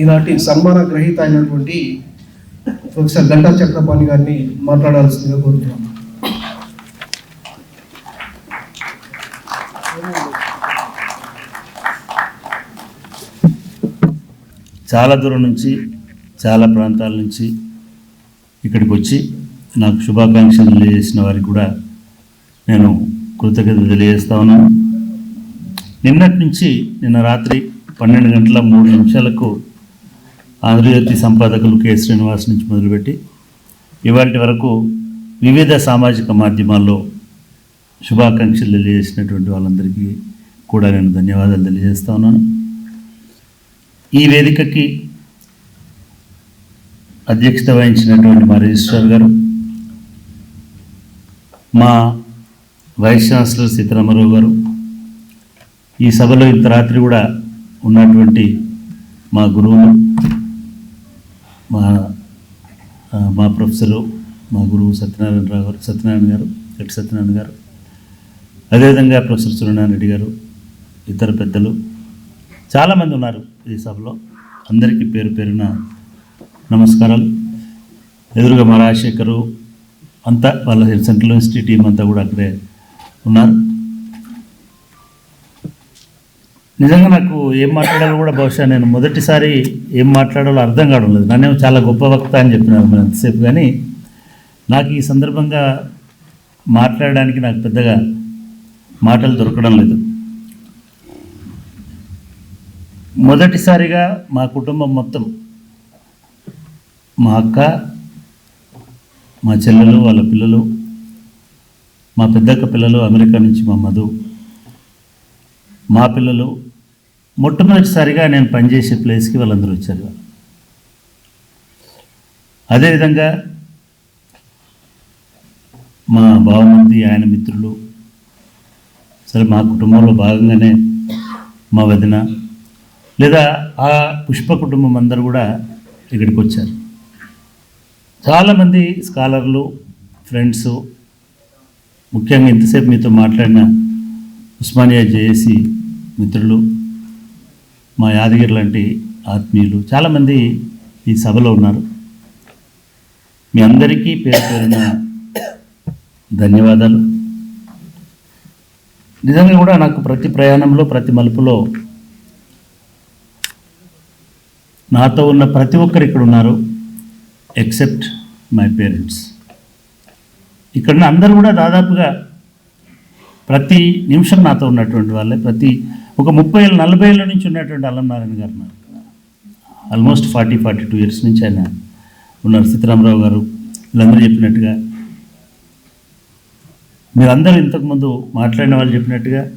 ఈనాటి సన్మాన గ్రహీత అయినటువంటి ప్రొఫెసర్ గంటా చక్రపాణి గారిని మాట్లాడాల్సిందిగా కోరుతున్నాను. చాలా దూరం నుంచి చాలా ప్రాంతాల నుంచి ఇక్కడికి వచ్చి నాకు శుభాకాంక్షలు తెలియజేసిన వారికి కూడా నేను కృతజ్ఞతలు తెలియజేస్తా ఉన్నాను. నిన్నటి నుంచి నిన్న రాత్రి పన్నెండు గంటల మూడు నిమిషాలకు ఆంధ్రజ్యోతి సంపాదకులు కె. శ్రీనివాస్ నుంచి మొదలుపెట్టి ఇవాటి వరకు వివిధ సామాజిక మాధ్యమాల్లో శుభాకాంక్షలు తెలియజేసినటువంటి వాళ్ళందరికీ కూడా నేను ధన్యవాదాలు తెలియజేస్తా ఉన్నాను. ఈ వేదికకి అధ్యక్షత వహించినటువంటి మా రిజిస్ట్రార్ గారు మా వైస్ ఛాన్సలర్ సీతారామరావు గారు ఈ సభలో ఇంత రాత్రి కూడా ఉన్నటువంటి మా గురువులు మా మా ప్రొఫెసరు మా గురువు సత్యనారాయణ రావు గారు సత్యనారాయణ గారు ఎట్ సత్యనారాయణ గారు. అదేవిధంగా ప్రొఫెసర్ సూర్యనారాయణ రెడ్డి గారు ఇతర పెద్దలు. చాలామంది ఉన్నారు ఈ సభలో. అందరికీ పేరు పేరున నమస్కారాలు. ఎదురుగా మా రాజశేఖరు అంతా వాళ్ళ సెంట్రల్ యూనివర్సిటీ టీం అంతా కూడా అక్కడే ఉన్నారు. నిజంగా నాకు ఏం మాట్లాడాలో కూడా బహుశా నేను మొదటిసారి ఏం మాట్లాడాలో అర్థం కావడం లేదు. నన్నేమో చాలా గొప్ప వక్త అని చెప్పినారు మరి కానీ నాకు ఈ సందర్భంగా మాట్లాడడానికి నాకు పెద్దగా మాటలు దొరకడం లేదు. మొదటిసారిగా మా కుటుంబం మొత్తం మా అక్క మా చెల్లెలు వాళ్ళ పిల్లలు మా పెద్దక్క పిల్లలు అమెరికా నుంచి మా మధు మా పిల్లలు మొట్టమొదటిసారిగా నేను పనిచేసే ప్లేస్కి వాళ్ళందరూ వచ్చారు. అదేవిధంగా మా బావమంది ఆయన మిత్రులు సరే మా కుటుంబంలో భాగంగానే మా వదిన లేదా ఆ పుష్ప కుటుంబం అందరూ కూడా ఇక్కడికి వచ్చారు. చాలామంది స్కాలర్లు ఫ్రెండ్స్ ముఖ్యంగా ఇంతసేపు మీతో మాట్లాడిన ఉస్మానియా జేఏసీ మిత్రులు మా యాదగిరి లాంటి ఆత్మీయులు చాలామంది ఈ సభలో ఉన్నారు. మీ అందరికీ పేరు పేరున ధన్యవాదాలు. నిజంగా కూడా నాకు ప్రతి ప్రయాణంలో ప్రతి మలుపులో నాతో ఉన్న ప్రతి ఒక్కరు ఇక్కడ ఉన్నారు ఎక్సెప్ట్ మై పేరెంట్స్ ఇక్కడ అందరూ కూడా దాదాపుగా ప్రతి నిమిషం నాతో ఉన్నటువంటి వాళ్ళే ప్రతి ఒక ముప్పై ఏళ్ళు నలభై ఏళ్ళ నుంచి ఉన్నటువంటి అల్లం నారాయణ గారు ఉన్నారు. Almost forty forty two years నుంచి ఆయన ఉన్నారు. సీతారామరావు గారు వీళ్ళందరూ చెప్పినట్టుగా. మీరందరూ ఇంతకుముందు మాట్లాడిన వాళ్ళు చెప్పినట్టుగా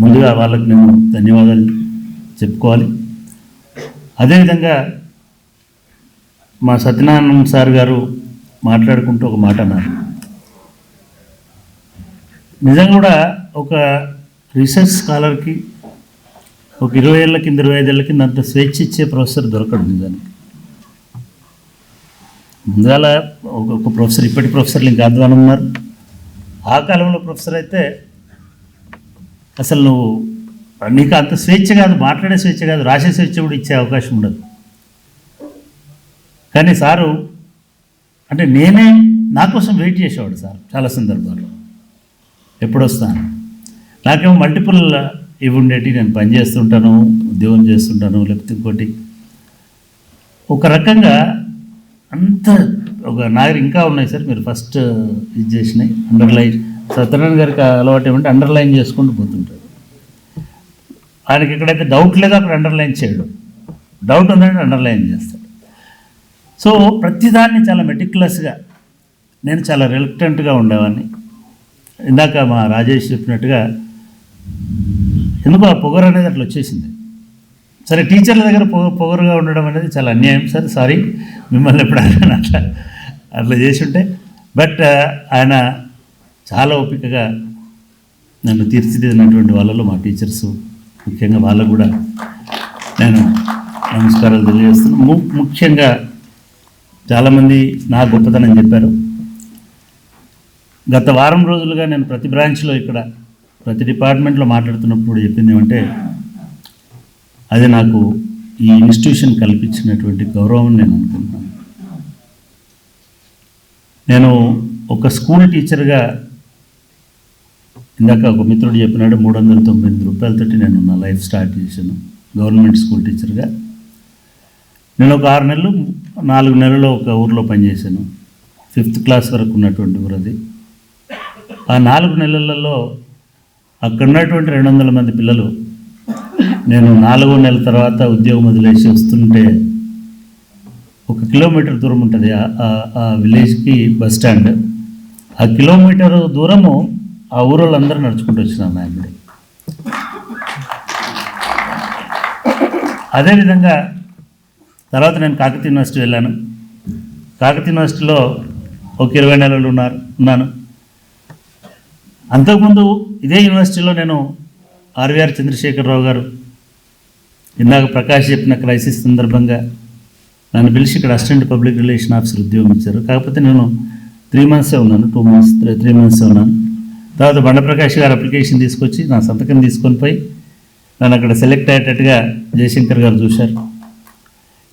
ముందుగా వాళ్ళకు నేను ధన్యవాదాలు చెప్పుకోవాలి. అదేవిధంగా మా సత్యనారాయణ సార్ గారు మాట్లాడుకుంటూ ఒక మాట అన్నారు. నిజంగా కూడా ఒక రీసెర్చ్ స్కాలర్కి ఒక ఇరవై ఏళ్ళ కింద ఇరవై ఐదు కింద అంత స్వేచ్ఛ ఇచ్చే ప్రొఫెసర్ దొరకడు నిజానికి. ముందుగాల ఒక ప్రొఫెసర్ ఇప్పటి ప్రొఫెసర్లు ఇంకా అధ్వానం ఉన్నారు. ఆ కాలంలో ప్రొఫెసర్ అయితే అసలు నువ్వు నీకు అంత స్వేచ్ఛ కాదు మాట్లాడే స్వేచ్ఛ కాదు రాసే స్వేచ్ఛ కూడా ఇచ్చే అవకాశం ఉండదు. కానీ సారు అంటే నేనే నా కోసం వెయిట్ చేసేవాడు సార్ చాలా సందర్భాల్లో. ఎప్పుడు వస్తాను నాకేమో మల్టిపుల్ ఇవి ఉండేటి నేను పని చేస్తుంటాను ఉద్యోగం చేస్తుంటాను లేకపోతే ఇంకోటి. ఒక రకంగా అంత ఒక నాగరి ఇంకా ఉన్నాయి సార్ మీరు ఫస్ట్ ఇది చేసినాయి అండర్లైన్ సత్యనారాయణ గారికి అలవాటు ఏమంటే అండర్లైన్ చేసుకుంటూ పోతుంటారు. ఆయనకి ఎక్కడైతే డౌట్ లేదో అక్కడ అండర్లైన్ చేయడం. డౌట్ ఉందంటే అండర్లైన్ చేస్తాడు. సో ప్రతిదాన్ని చాలా మెటిక్యులస్గా నేను చాలా రిలక్టెంట్గా ఉండేవాడిని. ఇందాక మా రాజేష్ చెప్పినట్టుగా ఎందుకు ఆ పొగరు అనేది అట్లా వచ్చేసింది? సరే టీచర్ల దగ్గర పొగ పొగరుగా ఉండడం అనేది చాలా అన్యాయం. సార్ సారీ మిమ్మల్ని ఎప్పుడైనా అట్లా అట్లా చేసి ఉంటే బట్ ఆయన చాలా ఓపికగా నన్ను తీర్చిదిద్దినటువంటి వాళ్ళలో మా టీచర్స్ ముఖ్యంగా వాళ్ళకు కూడా నేను నమస్కారాలు తెలియజేస్తున్నాను. ము ముఖ్యంగా చాలామంది నా గొప్పతనం చెప్పారు. గత వారం రోజులుగా నేను ప్రతి బ్రాంచ్లో ఇక్కడ ప్రతి డిపార్ట్మెంట్లో మాట్లాడుతున్నప్పుడు చెప్పింది ఏమంటే అది నాకు ఈ ఇన్స్టిట్యూషన్ కల్పించినటువంటి గౌరవం నేను అనుకుంటున్నాను. నేను ఒక స్కూల్ టీచర్గా ఇందాక ఒక మిత్రుడు చెప్పినాడు మూడు వందల తొంభై ఎనిమిది రూపాయలతోటి నేను నా లైఫ్ స్టార్ట్ చేశాను గవర్నమెంట్ స్కూల్ టీచర్గా నేను ఒక ఆరు నెలలు నాలుగు నెలలు ఒక ఊర్లో పనిచేశాను. ఫిఫ్త్ క్లాస్ వరకు ఉన్నటువంటి ఊరది ఆ నాలుగు నెలలలో అక్కడ ఉన్నటువంటి రెండు వందల మంది పిల్లలు నేను నాలుగో నెలల తర్వాత ఉద్యోగం వదిలేసి వస్తుంటే ఒక కిలోమీటర్ దూరం ఉంటుంది ఆ- ఆ- విలేజ్కి బస్ స్టాండ్. ఆ కిలోమీటర్ దూరము ఆ ఊరోళ్ళందరూ నడుచుకుంటూ వచ్చినారు నాయకుడి అదేవిధంగా తర్వాత నేను కాకతీయ యూనివర్సిటీ వెళ్ళాను. కాకతీయ యూనివర్సిటీలో ఒక ఇరవై నెలలు ఉన్నారు ఉన్నాను. అంతకుముందు ఇదే యూనివర్సిటీలో నేను ఆర్వీఆర్ చంద్రశేఖరరావు గారు ఇందాక ప్రకాష్ చెప్పిన క్రైసిస్ సందర్భంగా నన్ను పిలిచి ఇక్కడ అసిస్టెంట్ పబ్లిక్ రిలేషన్ ఆఫీసర్ ఉద్యోగం ఇచ్చారు కాకపోతే నేను త్రీ మంత్సే ఉన్నాను టూ మంత్స్ త్రీ త్రీ మంత్సే ఉన్నాను. తర్వాత బండప్రకాష్ గారు అప్లికేషన్ తీసుకొచ్చి నా సంతకం తీసుకొని పోయి నన్ను అక్కడ సెలెక్ట్ అయ్యేటట్టుగా జయశంకర్ గారు చూశారు.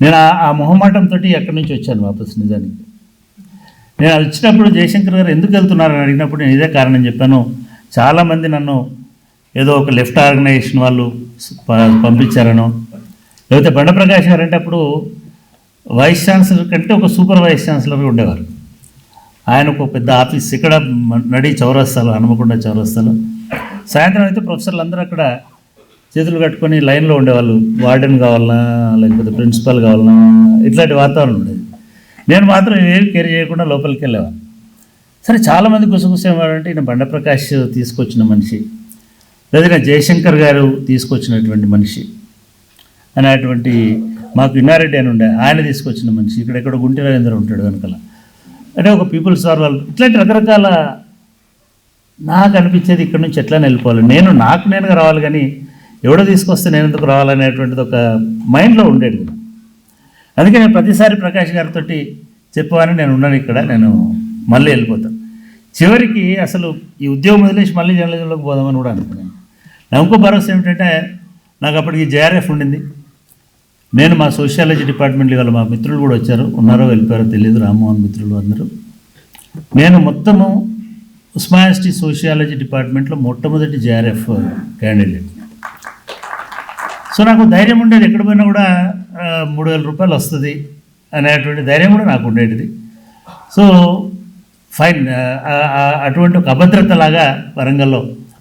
నేను ఆ- ఆ మొహమాటంతో అక్కడి నుంచి వచ్చాను వాపస్ నిజానికి. నేను అది వచ్చినప్పుడు జయశంకర్ గారు ఎందుకు వెళ్తున్నారని అడిగినప్పుడు నేను ఇదే కారణం చెప్పాను. చాలామంది నన్ను ఏదో ఒక లెఫ్ట్ ఆర్గనైజేషన్ వాళ్ళు ప- పంపించారనో లేకపోతే బండప్రకాష్ గారు అంటే అప్పుడు వైస్ ఛాన్సలర్ కంటే ఒక సూపర్ వైస్ ఛాన్సలర్ ఉండేవారు. ఆయన ఒక పెద్ద ఆఫీస్ ఇక్కడ నడి చౌరస్తాలు హనుమకొండ చౌరస్తాలు. సాయంత్రం అయితే ప్రొఫెసర్లు అందరూ అక్కడ చేతులు కట్టుకొని లైన్లో ఉండేవాళ్ళు. వార్డెన్ కావాలన్నా లేకపోతే ప్రిన్సిపల్ కావాలన్నా ఇట్లాంటి వాతావరణం ఉండేది. నేను మాత్రం ఏం కేర్ చేయకుండా లోపలికి వెళ్ళేవాను సరే చాలామంది గుసగుసేవారంటే ఈయన బండప్రకాష్ తీసుకొచ్చిన మనిషి లేదా జయశంకర్ గారు తీసుకొచ్చినటువంటి మనిషి అనేటువంటి మాకు ఇన్నారెడ్డి అని ఉండే ఆయన తీసుకొచ్చిన మనిషి ఇక్కడెక్కడ గుంటి రవీంద్ర ఉంటాడు వెనకాల. అంటే ఒక పీపుల్స్ ఆర్ వాళ్ళు ఇట్లాంటి రకరకాల నాకు అనిపించేది ఇక్కడ నుంచి ఎట్లా వెళ్ళిపోవాలి. నేను నాకు నేనుగా రావాలి కానీ ఎవడో తీసుకొస్తే నేను ఎందుకు రావాలనేటువంటిది ఒక మైండ్లో ఉండేది. అందుకే నేను ప్రతిసారి ప్రకాష్ గారితో చెప్పాను నేను ఉన్నాను ఇక్కడ నేను మళ్ళీ వెళ్ళిపోతాను చివరికి అసలు ఈ ఉద్యోగం వదిలేసి మళ్ళీ జర్నలిజంలోకి పోదామని కూడా అనుకున్నాను. నా ఇంకో భరోసా ఏమిటంటే నాకు అప్పటికి జేఆర్ఎఫ్ ఉండింది. నేను మా సోషియాలజీ డిపార్ట్మెంట్లో వాళ్ళ మా మిత్రులు కూడా వచ్చారు. ఉన్నారో వెళ్ళిపోయారో తెలియదు రామ్మోహన్ మిత్రులు అందరూ. నేను మొత్తము ఉస్మానిటీ సోషియాలజీ డిపార్ట్మెంట్లో మొట్టమొదటి జేఆర్ఎఫ్ క్యాండిడేట్. సో నాకు ధైర్యం ఉండేది ఎక్కడ పోయినా కూడా మూడు వేల రూపాయలు వస్తుంది అనేటువంటి ధైర్యం కూడా నాకు ఉండేది సో ఫైన్ అటువంటి ఒక అభద్రత లాగా వరంగల్లో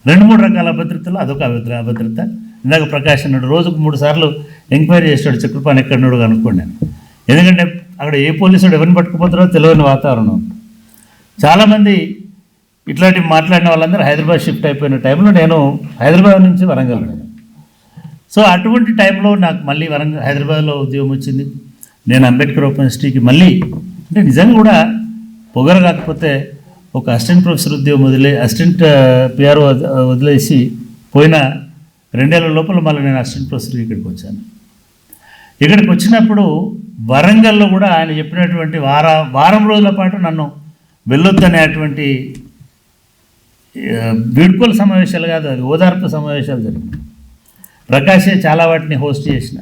రెండు మూడు రకాల అభద్రతలు అదొక అభద్ర అభద్రత. ఇందాక ప్రకాష్ అన్నాడు రోజుకు మూడు సార్లు ఎంక్వైరీ చేసాడు చక్రపాణి ఎక్కడున్నాడు అనుకోండి నేను. ఎందుకంటే అక్కడ ఏ పోలీసుడు ఎవరిని పట్టుకుపోతారో తెలియని వాతావరణం. చాలామంది ఇట్లాంటివి మాట్లాడిన వాళ్ళందరూ హైదరాబాద్ షిఫ్ట్ అయిపోయిన టైంలో నేను హైదరాబాద్ నుంచి వరంగల్ వెళ్ళాను. సో అటువంటి టైంలో నాకు మళ్ళీ వరంగల్ హైదరాబాద్లో ఉద్యోగం వచ్చింది. నేను అంబేద్కర్ ఓపెన్ యూనివర్సిటీకి మళ్ళీ అంటే నిజంగా కూడా పొగర కాకపోతే ఒక అసిస్టెంట్ ప్రొఫెసర్ ఉద్యోగం వదిలే అసిస్టెంట్ పిఆర్ఓ వదిలేసి పోయిన రెండేళ్ళ లోపల మళ్ళీ నేను అసిస్టెంట్ ప్రొఫెసర్కి ఇక్కడికి వచ్చాను. ఇక్కడికి వచ్చినప్పుడు వరంగల్లో కూడా ఆయన చెప్పినటువంటి వార వారం రోజుల పాటు నన్ను వెళ్ళొద్దనేటువంటి ఆ, వీడ్కోలు సమావేశాలు కాదు అది ఓదార్పు సమావేశాలు జరిగినాయి. ప్రకాశే చాలా వాటిని హోస్ట్ చేసిన.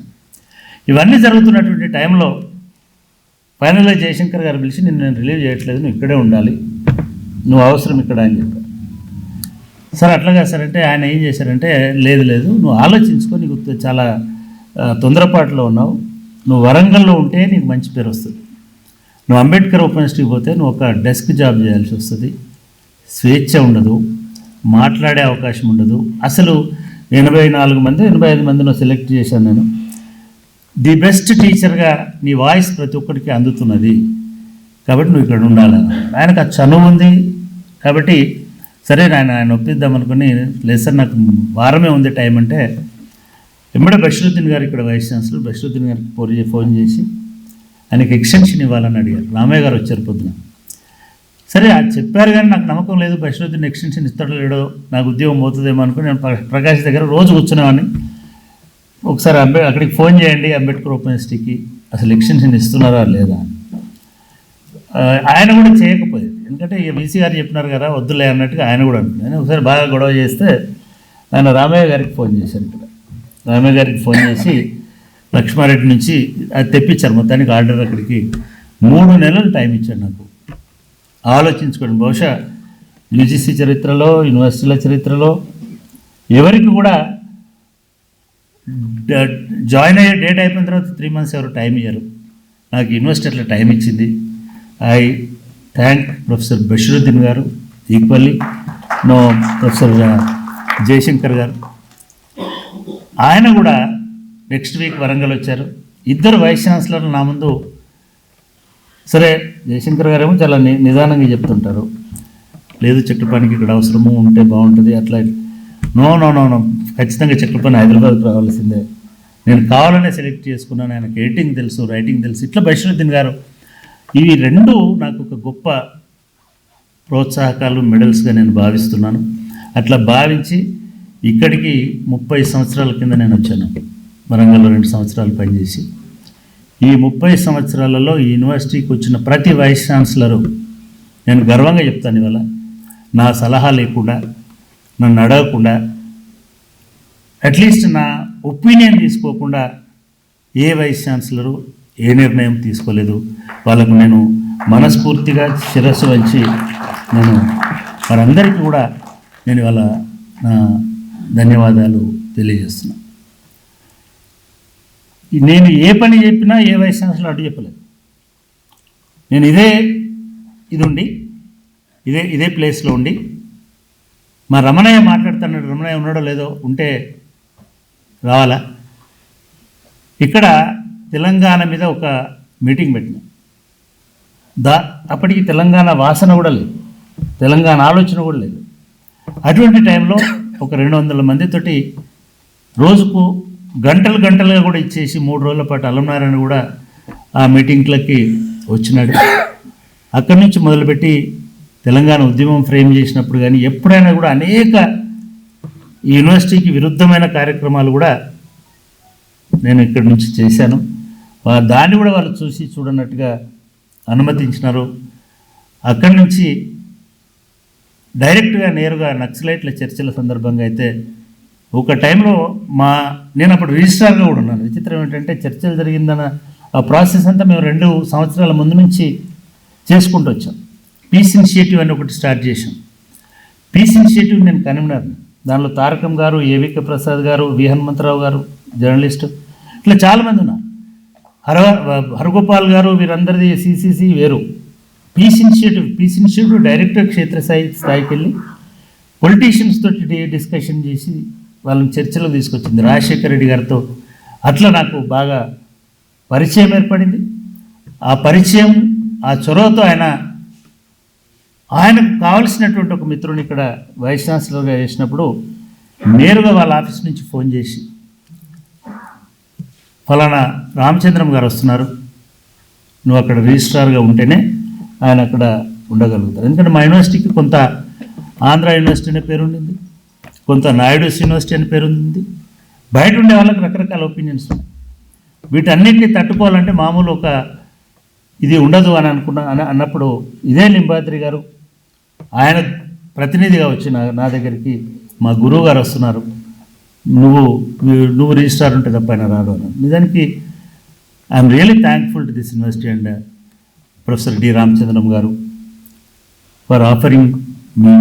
ఇవన్నీ జరుగుతున్నటువంటి టైంలో ఫైనల్గా జయశంకర్ గారు పిలిచి నిన్ను నేను రిలీవ్ చేయట్లేదు నువ్వు ఇక్కడే ఉండాలి. నువ్వు అవసరం ఇక్కడ అని చెప్పారు. సార్ అట్లాగా సార్ అంటే ఆయన ఏం చేశారంటే లేదు లేదు నువ్వు ఆలోచించుకో నీకు చాలా తొందరపాటులో ఉన్నావు. నువ్వు వరంగల్లో ఉంటే నీకు మంచి పేరు వస్తుంది. నువ్వు అంబేద్కర్ ఓపెన్ పోతే నువ్వు ఒక డెస్క్ జాబ్ చేయాల్సి వస్తుంది. స్వేచ్ఛ ఉండదు. మాట్లాడే అవకాశం ఉండదు. అసలు ఎనభై నాలుగు మంది ఎనభై ఐదు మందిని సెలెక్ట్ చేశాను నేను. ది బెస్ట్ టీచర్గా నీ వాయిస్ ప్రతి ఒక్కరికి అందుతున్నది. కాబట్టి నువ్వు ఇక్కడ ఉండాలని ఆయనకు ఆ చనువు ఉంది. కాబట్టి సరే నాయన ఆయన ఒప్పిద్దాం అనుకుని లెసన్ నాకు వారమే ఉంది టైం అంటే ఎమ్మడే బషరుద్దీన్ గారు ఇక్కడ వైస్ ఛాన్సలర్ బషరుద్దీన్ గారికి ఫోన్ ఫోన్ చేసి ఆయనకి ఎక్స్టెన్షన్ ఇవ్వాలని అడిగారు. రామయ్య గారు వచ్చారు పొద్దున. సరే అది చెప్పారు కానీ నాకు నమ్మకం లేదు. బషరుద్దీన్ ఎక్స్టెన్షన్ ఇస్తాడో లేడో నాకు ఉద్యోగం పోతుందేమో అనుకుని నేను ప్రకాష్ దగ్గర రోజు కూర్చునేవాడిని. ఒకసారి అంబే అక్కడికి ఫోన్ చేయండి అంబేద్కర్ ఓపెన్ యూనివర్సిటీకి అసలు ఎక్స్టెన్షన్ ఇస్తున్నారా లేదా అని. ఆయన కూడా చేయకపోయేది. ఎందుకంటే ఇక వీసీ గారు చెప్పినారు కదా వద్దులే అన్నట్టుగా ఆయన కూడా అనుకున్నాను ఒకసారి బాగా గొడవ చేస్తే ఆయన రామయ్య గారికి ఫోన్ చేశాను ఇక్కడ. రామయ్య గారికి ఫోన్ చేసి లక్ష్మారెడ్డి నుంచి అది తెప్పించారు. మొత్తానికి ఆర్డర్ అక్కడికి మూడు నెలలు టైం ఇచ్చాడు నాకు. ఆలోచించుకోండి. బహుశా యూజీసీ చరిత్రలో యూనివర్సిటీల చరిత్రలో ఎవరికి కూడా జాయిన్ అయ్యే డేట్ అయిపోయిన తర్వాత త్రీ మంత్స్ ఎవరు టైం ఇయ్యరు. నాకు యూనివర్సిటీ అట్లా టైం ఇచ్చింది. ఐ థ్యాంక్ ప్రొఫెసర్ బషీరుద్దీన్ గారు ఈక్వల్లీ. నో ప్రొఫెసర్ జయశంకర్ గారు. ఆయన కూడా నెక్స్ట్ వీక్ వరంగల్ వచ్చారు. ఇద్దరు వైస్ ఛాన్సలర్లు నా ముందు సరే జయశంకర్ గారేమో చాలా ని నిదానంగా చెప్తుంటారు. లేదు చక్రపాణికి ఇక్కడ అవసరము ఉంటే బాగుంటుంది అట్లా నో నో నో నో ఖచ్చితంగా చక్రపాణి హైదరాబాద్కి రావాల్సిందే. నేను కావాలనే సెలెక్ట్ చేసుకున్నాను ఆయనకు ఎడిటింగ్ తెలుసు రైటింగ్ తెలుసు ఇట్లా బషీరుద్దీన్ గారు. ఇవి రెండు నాకు ఒక గొప్ప ప్రోత్సాహకాలు మెడల్స్గా నేను భావిస్తున్నాను. అట్లా భావించి ఇక్కడికి ముప్పై సంవత్సరాల కింద నేను వచ్చాను. వరంగల్లో రెండు సంవత్సరాలు పనిచేసి. ఈ ముప్పై సంవత్సరాలలో ఈ యూనివర్సిటీకి వచ్చిన ప్రతి వైస్ ఛాన్సలరు నేను గర్వంగా చెప్తాను ఇవాళ నా సలహా లేకుండా నన్ను అడగకుండా అట్లీస్ట్ నా ఒపీనియన్ తీసుకోకుండా ఏ వైస్ ఛాన్సలరు ఏ నిర్ణయం తీసుకోలేదు. వాళ్ళకు నేను మనస్ఫూర్తిగా శిరస్సు వంచి నేను వారందరికీ కూడా నేను ఇవాళ నా ధన్యవాదాలు తెలియజేస్తున్నాను నేను ఏ పని చెప్పినా ఏ వైస్ ఛాన్సలర్ అటు చెప్పలేదు. నేను ఇదే ఇది ఉండి ఇదే ఇదే ప్లేస్లో ఉండి మా రమణయ్య మాట్లాడుతున్నాడు రమణయ్య ఉన్నాడో లేదో ఉంటే రావాలా? ఇక్కడ తెలంగాణ మీద ఒక మీటింగ్ పెట్టిన. దా అప్పటికి తెలంగాణ వాసన కూడా లేదు. తెలంగాణ ఆలోచన కూడా లేదు. అటువంటి టైంలో ఒక రెండు వందల మందితోటి రోజుకు గంటలు గంటలుగా కూడా ఇచ్చేసి మూడు రోజుల పాటు అలంనారాయణ కూడా ఆ మీటింగ్లకి వచ్చినాడు. అక్కడి నుంచి మొదలుపెట్టి తెలంగాణ ఉద్యమం ఫ్రేమ్ చేసినప్పుడు కానీ ఎప్పుడైనా కూడా అనేక యూనివర్సిటీకి విరుద్ధమైన కార్యక్రమాలు కూడా నేను ఇక్కడి నుంచి చేశాను. దాన్ని కూడా వాళ్ళు చూసి చూడనట్టుగా అనుమతించినారు. అక్కడి నుంచి డైరెక్ట్గా నేరుగా నక్సలైట్ల చర్చల సందర్భంగా అయితే ఒక టైంలో మా నేను అప్పుడు రిజిస్ట్రార్గా కూడా ఉన్నాను. విచిత్రం ఏంటంటే చర్చలు జరిగిందన్న ఆ ప్రాసెస్ అంతా మేము రెండు సంవత్సరాల ముందు నుంచి చేసుకుంటూ వచ్చాం. పీస్ ఇనిషియేటివ్ అని ఒకటి స్టార్ట్ చేశాం. పీస్ ఇనిషియేటివ్ నేను కన్వీనర్ని దానిలో తారకం గారు ఏవిక ప్రసాద్ గారు వి హనుమంతరావు గారు జర్నలిస్ట్ ఇట్లా చాలామంది ఉన్నారు. హర హరగోపాల్ గారు వీరందరిది సిసిసి వేరు. Peace initiative peace initiative director క్షేత్రస్థాయి స్థాయికి వెళ్ళి పొలిటీషియన్స్ తోటి డిస్కషన్ చేసి వాళ్ళని చర్చలో తీసుకొచ్చింది. రాజశేఖర రెడ్డి గారితో అట్లా నాకు బాగా పరిచయం ఏర్పడింది. ఆ పరిచయం ఆ చొరవతో ఆయన ఆయనకు కావలసినటువంటి ఒక మిత్రుని ఇక్కడ వైస్ ఛాన్సలర్గా చేసినప్పుడు నేరుగా వాళ్ళ ఆఫీస్ నుంచి ఫోన్ చేసి ఫలానా రామచంద్రం గారు వస్తున్నారు. నువ్వు అక్కడ రిజిస్ట్రార్గా ఉంటేనే ఆయన అక్కడ ఉండగలుగుతారు. ఎందుకంటే మా యూనివర్సిటీకి కొంత ఆంధ్ర యూనివర్సిటీ అనే పేరు ఉండింది. కొంత నాయుడుస్ యూనివర్సిటీ అని పేరు ఉంది బయట ఉండే వాళ్ళకి రకరకాల ఒపీనియన్స్ ఉన్నాయి వీటన్నిటిని తట్టుకోవాలంటే మామూలు ఒక ఇది ఉండదు అని అనుకున్న అన- అన్నప్పుడు ఇదే లింబాద్రి గారు. ఆయన ప్రతినిధిగా వచ్చి నా దగ్గరికి మా గురువు గారు వస్తున్నారు. నువ్వు నువ్వు రిజిస్ట్రార్ ఉంటే తప్ప ఆయన రాడు అని నిజానికి I'm really thankful to this university and professor D Ramachandram garu for offering me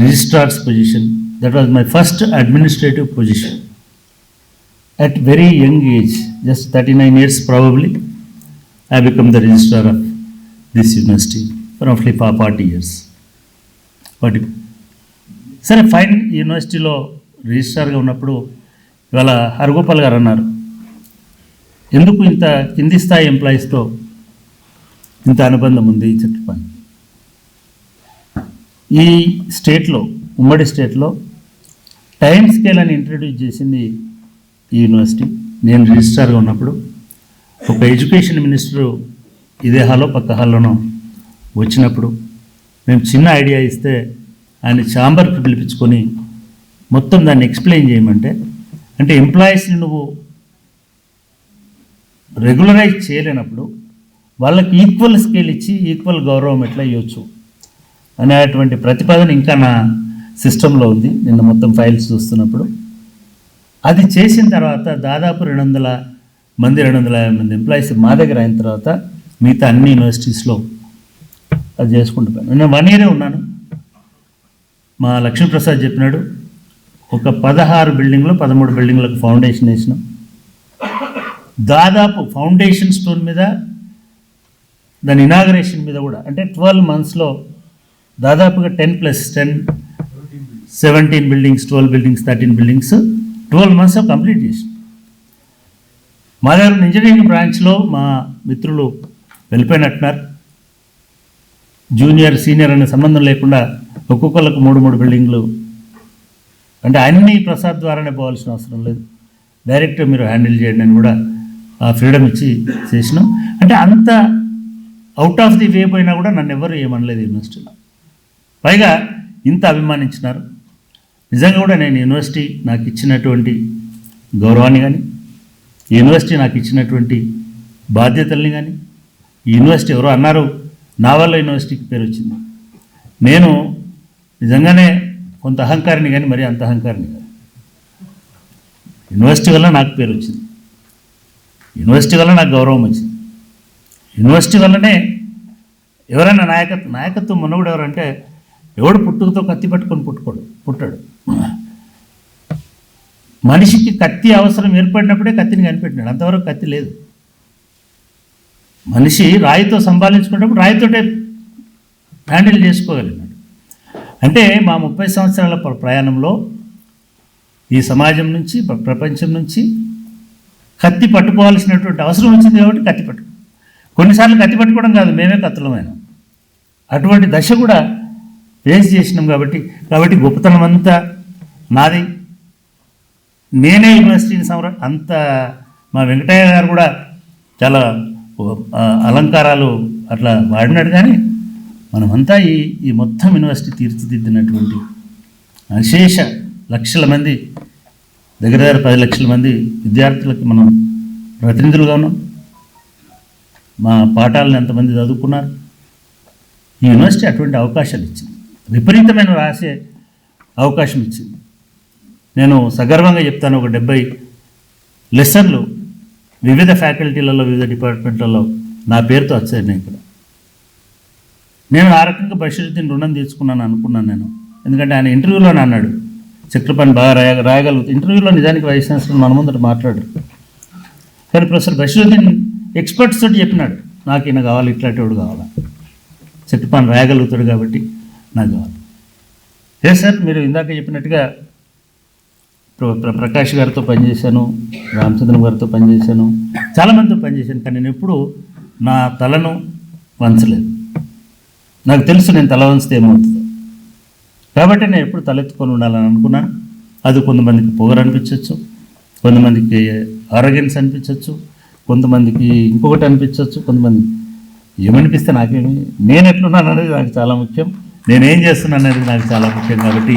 registrar's position that was my first administrative position at very young age, just 39 years probably, I become the registrar of this university, roughly for 40 years. Forty సరే fine యూనివర్సిటీలో రిజిస్ట్రార్గా ఉన్నప్పుడు ఇవాళ హరగోపాల్ గారు అన్నారు ఎందుకు ఇంత కింది స్థాయి ఎంప్లాయీస్తో ఇంత అనుబంధం ఉంది చెప్పండి ఈ స్టేట్లో ఉమ్మడి స్టేట్లో టైం స్కేల్ అని ఇంట్రడ్యూస్ చేసింది ఈ యూనివర్సిటీ. నేను రిజిస్ట్రార్గా ఉన్నప్పుడు ఒక ఎడ్యుకేషన్ మినిస్టరు ఇదే హాల్లో పక్క హాల్లోనో వచ్చినప్పుడు మేము చిన్న ఐడియా ఇస్తే ఆయన ఛాంబర్కి పిలిపించుకొని మొత్తం దాన్ని ఎక్స్ప్లెయిన్ చేయమంటే అంటే ఎంప్లాయీస్ని నువ్వు రెగ్యులరైజ్ చేయలేనప్పుడు వాళ్ళకి ఈక్వల్ స్కేల్ ఇచ్చి ఈక్వల్ గౌరవం ఎట్లా ఇవ్వచ్చు అనేటువంటి ప్రతిపాదన ఇంకా నా సిస్టంలో ఉంది. నిన్న మొత్తం ఫైల్స్ చూస్తున్నప్పుడు. అది చేసిన తర్వాత దాదాపు రెండు వందల మంది రెండు వందల యాభై మంది ఎంప్లాయీస్ మా దగ్గర అయిన తర్వాత మిగతా అన్ని యూనివర్సిటీస్లో అది చేసుకుంటూ పోయాను. నేను వన్ ఇయరే ఉన్నాను. మా లక్ష్మీప్రసాద్ చెప్పినాడు ఒక పదహారు బిల్డింగ్లు పదమూడు బిల్డింగ్లకు ఫౌండేషన్ వేసినాం. దాదాపు ఫౌండేషన్ స్టోన్ మీద దాని ఇనాగరేషన్ మీద కూడా అంటే ట్వెల్వ్ మంత్స్లో దాదాపుగా ten plus ten seventeen buildings twelve buildings thirteen buildings twelve months complete చేసి మా దగ్గర ఇంజనీరింగ్ బ్రాంచ్లో మా మిత్రులు వెళ్ళిపోయినట్టున్నారు. జూనియర్ సీనియర్ అనే సంబంధం లేకుండా ఒక్కొక్కరికి మూడు మూడు బిల్డింగ్లు. అంటే అన్ని ప్రసాద్ ద్వారానే పోవాల్సిన అవసరం లేదు. డైరెక్ట్ మీరు హ్యాండిల్ చేయండి అని కూడా ఆ ఫ్రీడమ్ ఇచ్చి చేసినాం. అంటే అంత అవుట్ ఆఫ్ ది వే పోయినా కూడా నన్ను ఎవరు ఏమనలేదు యూనివర్సిటీలో పైగా ఇంత అభిమానించినారు. నిజంగా కూడా నేను యూనివర్సిటీ నాకు ఇచ్చినటువంటి గౌరవాన్ని కానీ యూనివర్సిటీ నాకు ఇచ్చినటువంటి బాధ్యతల్ని కానీ యూనివర్సిటీ ఎవరో అన్నారు నా వల్ల యూనివర్సిటీకి పేరు వచ్చింది. నేను నిజంగానే కొంత అహంకారిని కానీ మరీ అంత అహంకారిని కాదు యూనివర్సిటీ వల్ల నాకు పేరు వచ్చింది. యూనివర్సిటీ వల్ల నాకు గౌరవం వచ్చింది. యూనివర్సిటీ వల్లనే ఎవరైనా నాయకత్వం నాయకత్వం మొన్న కూడా ఎవరంటే ఎవడు పుట్టుకతో కత్తి పట్టుకొని పుట్టుకోడు పుట్టాడు. మనిషికి కత్తి అవసరం ఏర్పడినప్పుడే కత్తిని కనిపెట్టినాడు అంతవరకు కత్తి లేదు. మనిషి రాయితో సంపాదించుకున్నప్పుడు రాయితోటే హ్యాండిల్ చేసుకోగలిగినాడు. అంటే మా ముప్పై సంవత్సరాల ప్రయాణంలో ఈ సమాజం నుంచి ప్రపంచం నుంచి కత్తి పట్టుకోవాల్సినటువంటి అవసరం వచ్చింది కాబట్టి కత్తి పట్టు కొన్నిసార్లు కత్తి పట్టుకోవడం కాదు మేమే కత్తులమైన. అటువంటి దశ కూడా ఫేస్ చేసినాం కాబట్టి? కాబట్టి గొప్పతనం అంతా నాది నేనే యూనివర్సిటీని సంర అంత మా వెంకటయ్య గారు కూడా చాలా అలంకారాలు అట్లా వాడినాడు కానీ మనమంతా ఈ ఈ మొత్తం యూనివర్సిటీ తీర్చిదిద్దినటువంటి అశేష లక్షల మంది దగ్గర దగ్గర పది లక్షల మంది విద్యార్థులకు మనం ప్రతినిధులుగా ఉన్నాం. మా పాఠాలను ఎంతమంది చదువుకున్నారు? ఈ యూనివర్సిటీ అటువంటి అవకాశాలు ఇచ్చింది. విపరీతమైన రాసే అవకాశం ఇచ్చింది. నేను సగర్వంగా చెప్తాను ఒక డెబ్బై లెసన్లు వివిధ ఫ్యాకల్టీలలో వివిధ డిపార్ట్మెంట్లలో నా పేరుతో వచ్చాయి నేను ఇక్కడ. నేను ఆ రకంగా బషీరుద్దీన్ రుణం తీసుకున్నాను అనుకున్నాను నేను. ఎందుకంటే ఆయన ఇంటర్వ్యూలోనే అన్నాడు చక్రపాణి బాగా రాయ రాయగలుగుతా ఇంటర్వ్యూలో నిజానికి వైస్ ఛాన్సలర్ మన ముందర మాట్లాడారు కానీ ప్రొఫెసర్ బషీరుద్దీన్ ఎక్స్పర్ట్స్ తోటి చెప్పినాడు. నాకు ఈయన కావాలి ఇట్లాంటి వాడు కావాలా? చక్రపాణి రాయగలుగుతాడు కాబట్టి. నాకు కావాలి ఏ సార్ మీరు ఇందాక చెప్పినట్టుగా ప్ర- ప్రకాష్ గారితో పనిచేశాను రామచంద్రం గారితో పనిచేశాను చాలామందితో పనిచేశాను కానీ నేను ఎప్పుడు నా తలను వంచలేదు. నాకు తెలుసు నేను తల వంచితే ఏమవుతుందో. కాబట్టి నేను ఎప్పుడు తలెత్తుకొని ఉండాలని అనుకున్నాను అది కొంతమందికి పొగరు అనిపించవచ్చు కొంతమందికి ఆరోగ్యన్స్ అనిపించవచ్చు కొంతమందికి ఇంకొకటి అనిపించవచ్చు కొంతమంది ఏమనిపిస్తే నాకేమి నేను ఎట్లున్నాను అనేది నాకు చాలా ముఖ్యం. నేనేం చేస్తున్నాను అనేది నాకు చాలా ముఖ్యం కాబట్టి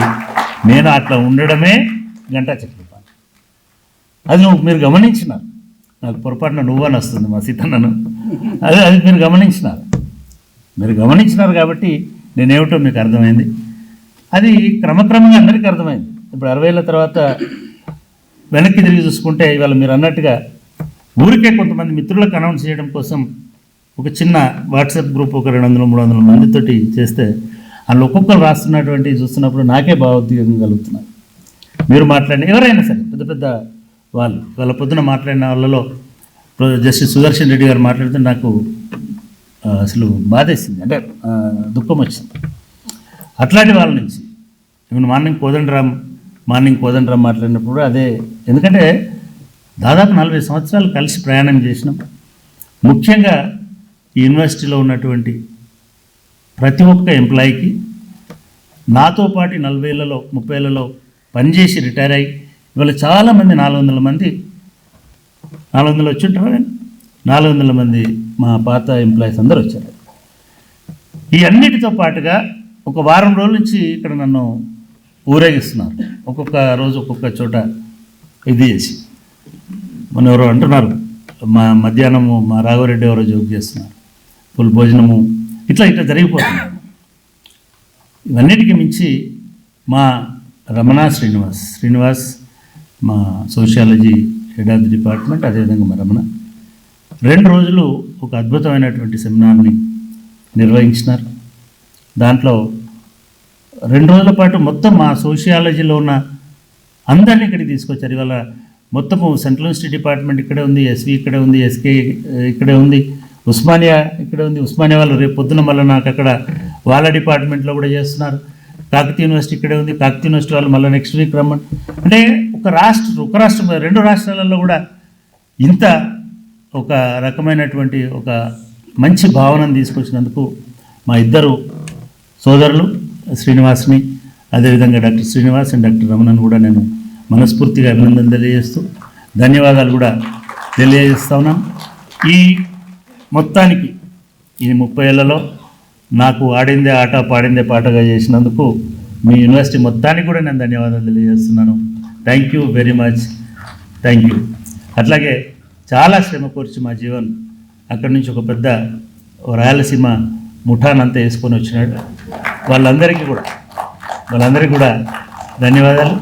నేను అట్లా ఉండడమే గంటా చక్రపాణి. అది నువ్వు మీరు గమనించినారు. నాకు పొరపాటున నువ్వని వస్తుంది మా సీతన్నను. అదే అది మీరు గమనించినారు. మీరు గమనించినారు కాబట్టి నేనేమిటో మీకు అర్థమైంది. అది క్రమక్రమంగా అందరికీ అర్థమైంది. ఇప్పుడు అరవైల తర్వాత వెనక్కి తిరిగి చూసుకుంటే ఇవాళ మీరు అన్నట్టుగా ఊరికే కొంతమంది మిత్రులకు అనౌన్స్ చేయడం కోసం ఒక చిన్న వాట్సాప్ గ్రూప్ ఒక రెండు వందల మూడు వందల మందితోటి చేస్తే అందులో ఒక్కొక్కరు రాస్తున్నటువంటి చూస్తున్నప్పుడు నాకే భావోద్వేగం కలుగుతున్నాను మీరు మాట్లాడిన ఎవరైనా సరే పెద్ద పెద్ద వాళ్ళు వాళ్ళ పొద్దున మాట్లాడిన వాళ్ళలో జస్టిస్ సుదర్శన్ రెడ్డి గారు మాట్లాడితే నాకు అసలు బాధేసింది. అంటే దుఃఖం వచ్చింది. అట్లాంటి వాళ్ళ నుంచి ఇప్పుడు మార్నింగ్ కోదండరామ్ మార్నింగ్ కోదండరామ్ మాట్లాడినప్పుడు అదే ఎందుకంటే దాదాపు నలభై సంవత్సరాలు కలిసి ప్రయాణం చేసినాం. ముఖ్యంగా ఈ యూనివర్సిటీలో ఉన్నటువంటి ప్రతి ఒక్క ఎంప్లాయీకి నాతో పాటు నలభైలలో ముప్పైలలో పనిచేసి రిటైర్ అయ్యి ఇవాళ చాలామంది నాలుగు వందల మంది నాలుగు వందలు వచ్చింటారా నాలుగు వందల మంది మా పాత ఎంప్లాయీస్ అందరూ వచ్చారు. ఈ అన్నిటితో పాటుగా ఒక వారం రోజుల నుంచి ఇక్కడ నన్ను ఊరేగిస్తున్నారు. ఒక్కొక్క రోజు ఒక్కొక్క చోట ఇది చేసి. మన ఎవరో అంటున్నారు మా మధ్యాహ్నము మా రాఘవరెడ్డి ఎవరో జోక్ చేస్తున్నారు. ఫుల్ భోజనము ఇట్లా ఇట్లా జరిగిపోతుంది. ఇవన్నిటికీ మించి మా రమణ శ్రీనివాస్ శ్రీనివాస్ మా sociology head of the department అదేవిధంగా మా రమణ. రెండు రోజులు ఒక అద్భుతమైనటువంటి సెమినార్ని నిర్వహించినారు. దాంట్లో రెండు రోజుల పాటు మొత్తం మా సోషియాలజీలో ఉన్న అందరినీ ఇక్కడికి తీసుకొచ్చారు. ఇవాళ మొత్తము సెంట్రల్ యూనివర్సిటీ డిపార్ట్మెంట్ ఇక్కడే ఉంది ఎస్వి ఇక్కడే ఉంది ఎస్కే ఇక్కడే ఉంది. ఉస్మానియా ఇక్కడ ఉంది. ఉస్మానియా వాళ్ళు రేపు పొద్దున మళ్ళీ నాకు అక్కడ వాళ్ళ డిపార్ట్మెంట్లో కూడా చేస్తున్నారు. కాకతీయ యూనివర్సిటీ ఇక్కడే ఉంది. కాకతీయ యూనివర్సిటీ వాళ్ళు మళ్ళీ నెక్స్ట్ వీక్ రమ్మని. అంటే ఒక రాష్ట్ర ఒక రాష్ట్రం రెండు రాష్ట్రాలలో కూడా ఇంత ఒక రకమైనటువంటి ఒక మంచి భావనను తీసుకొచ్చినందుకు మా ఇద్దరు సోదరులు శ్రీనివాస్ని అదేవిధంగా doctor Srinivas and doctor Ramanan కూడా నేను మనస్ఫూర్తిగా అభినందన తెలియజేస్తూ ధన్యవాదాలు కూడా తెలియజేస్తా ఉన్నాను ఈ మొత్తానికి ఈ ముప్పై ఏళ్ళలో నాకు ఆడిందే ఆట పాడిందే పాటగా చేసినందుకు మీ యూనివర్సిటీ మొత్తానికి కూడా నేను ధన్యవాదాలు తెలియజేస్తున్నాను. Thank you very much thank you అట్లాగే చాలా శ్రమ కోర్చి మా జీవన్ అక్కడి నుంచి ఒక పెద్ద రాయలసీమ ముఠానంతా వేసుకొని వచ్చినాడు. వాళ్ళందరికీ కూడా వాళ్ళందరికీ కూడా ధన్యవాదాలు.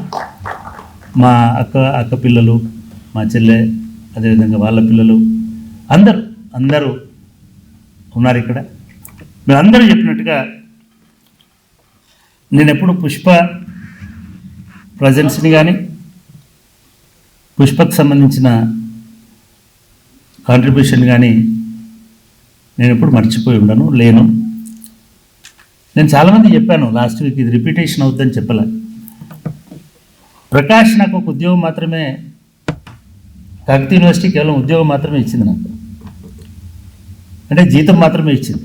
మా అక్క అక్క పిల్లలు మా చెల్లె అదేవిధంగా వాళ్ళ పిల్లలు అందరూ అందరూ ఉన్నారు ఇక్కడ. మీరు అందరూ చెప్పినట్టుగా నేను ఎప్పుడు పుష్ప ప్రజెన్స్ని కానీ పుష్పకు సంబంధించిన కాంట్రిబ్యూషన్ కానీ నేను ఎప్పుడు మర్చిపోయి ఉండను లేను. నేను చాలామంది చెప్పాను లాస్ట్ వీక్ ఇది రిపీటేషన్ అవుతుందని చెప్పలే. ప్రకాష్ నాకు ఒక ఉద్యోగం మాత్రమే కాకతీయ యూనివర్సిటీ కేవలం ఉద్యోగం మాత్రమే ఇచ్చింది నాకు. అంటే జీతం మాత్రమే ఇచ్చింది.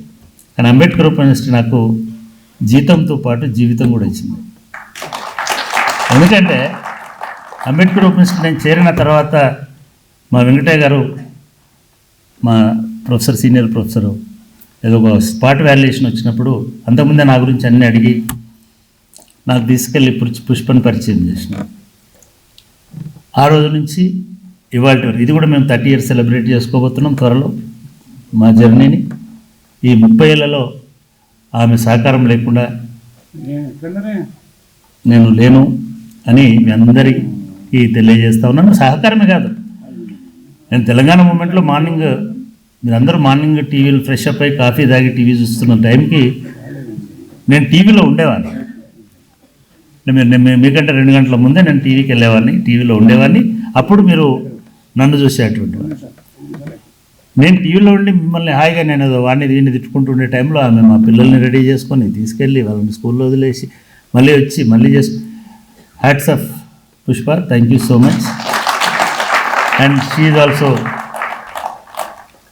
కానీ అంబేద్కర్ ఓపెన్ యూనివర్సిటీ నాకు జీతంతో పాటు జీవితం కూడా ఇచ్చింది. ఎందుకంటే అంబేద్కర్ ఓపెన్ యూనివర్సిటీ నేను చేరిన తర్వాత మా వెంకటయ్య గారు మా ప్రొఫెసర్ సీనియర్ ప్రొఫెసరు ఏదో ఒక స్పాట్ వాల్యుయేషన్ వచ్చినప్పుడు అంతకుముందే నా గురించి అన్నీ అడిగి నాకు తీసుకెళ్ళి పుష్ప పుష్పని పరిచయం చేసిన ఆ రోజు నుంచి ఇవాళ ఇది కూడా మేము థర్టీ ఇయర్స్ సెలబ్రేట్ చేసుకోబోతున్నాం త్వరలో. మా జర్నీని ఈ ముప్పై ఏళ్ళలో ఆమె సహకారం లేకుండా నేను లేను అని మీ అందరికీ తెలియజేస్తా ఉన్నాను సహకారమే కాదు. నేను తెలంగాణ మూమెంట్లో మార్నింగ్ మీరందరూ మార్నింగ్ టీవీలు ఫ్రెష్ అప్ అయ్యి కాఫీ తాగి టీవీ చూస్తున్న టైంకి నేను టీవీలో ఉండేవాడిని నేను మీ- మీ- మీకంటే రెండు గంటల ముందే నేను టీవీకి వెళ్ళేవాడిని టీవీలో ఉండేవాడిని అప్పుడు మీరు నన్ను చూసేటువంటి. నేను టీవీలో ఉండి మిమ్మల్ని హాయిగా నేను ఏదో వాడిని దీన్ని తిట్టుకుంటూ ఉండే టైంలో ఆమె మా పిల్లల్ని రెడీ చేసుకొని తీసుకెళ్ళి వాళ్ళని స్కూల్లో వదిలేసి మళ్ళీ వచ్చి మళ్ళీ చేసు hats off Pushpa thank you so much and she also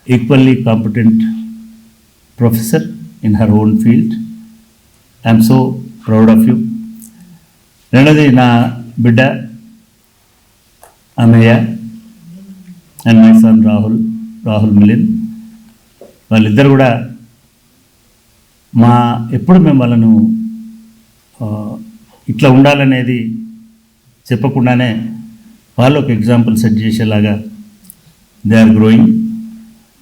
equally competent professor in her own field I'm so proud of you రెండోది నా బిడ్డ అన్నయ్య and my son Rahul. Rahul Milin. వాళ్ళిద్దరు కూడా మా ఎప్పుడు మేము వాళ్ళను ఇట్లా ఉండాలనేది చెప్పకుండానే వాళ్ళు ఒక ఎగ్జాంపుల్ సెట్ చేసేలాగా దే ఆర్ గ్రోయింగ్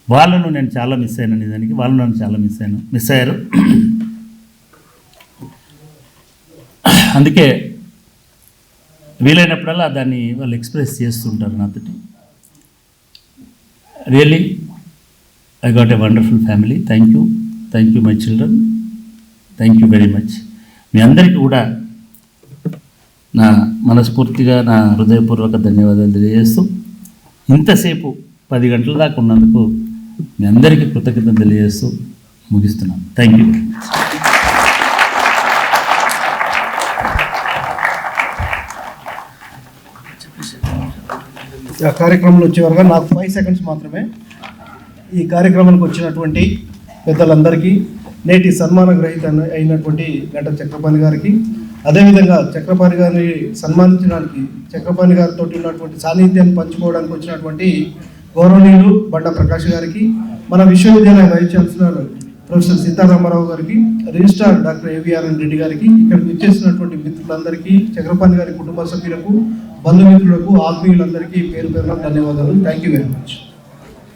వాళ్ళను నేను చాలా మిస్ అయ్యాను నిజానికి వాళ్ళు నన్ను చాలా మిస్ అయ్యాను మిస్ అయ్యారు. అందుకే వీలైనప్పుడల్లా దాన్ని వాళ్ళు ఎక్స్ప్రెస్ చేస్తుంటారు నాతోటి. Really I got a wonderful family thank you thank you my children thank you very much మీ అందరికీ కూడా నా మనస్ఫూర్తిగా నా హృదయపూర్వక ధన్యవాదాలు తెలియజేస్తూ ఇంతసేపు పది గంటల దాకా ఉన్నందుకు మీ అందరికీ కృతజ్ఞతలు తెలియజేస్తూ ముగిస్తున్నాను. థ్యాంక్ యూ కార్యక్రమంలో వచ్చేవరగా నాకు ఫైవ్ సెకండ్స్ మాత్రమే. ఈ కార్యక్రమానికి వచ్చినటువంటి పెద్దలందరికీ నేటి సన్మాన గ్రహీత అయినటువంటి గంట చక్రపాణి గారికి అదేవిధంగా చక్రపాణి గారిని సన్మానించడానికి చక్రపాణి గారితో ఉన్నటువంటి సాన్నిధ్యాన్ని పంచుకోవడానికి వచ్చినటువంటి గౌరవనీయులు బండ ప్రకాష్ గారికి మన విశ్వవిద్యాలయ వైస్ ఛాన్సలర్ ప్రొఫెసర్ సీతారామారావు గారికి రిజిస్ట్రార్ డాక్టర్ ఏవిఆర్ఎన్ రెడ్డి గారికి ఇక్కడ విచ్చేసినటువంటి మిత్రులందరికీ చక్రపాణి గారి కుటుంబ సభ్యులకు బంధుమిత్రులకు ఆత్మీయులందరికీ పేరు పేరున ధన్యవాదాలు. Thank you very much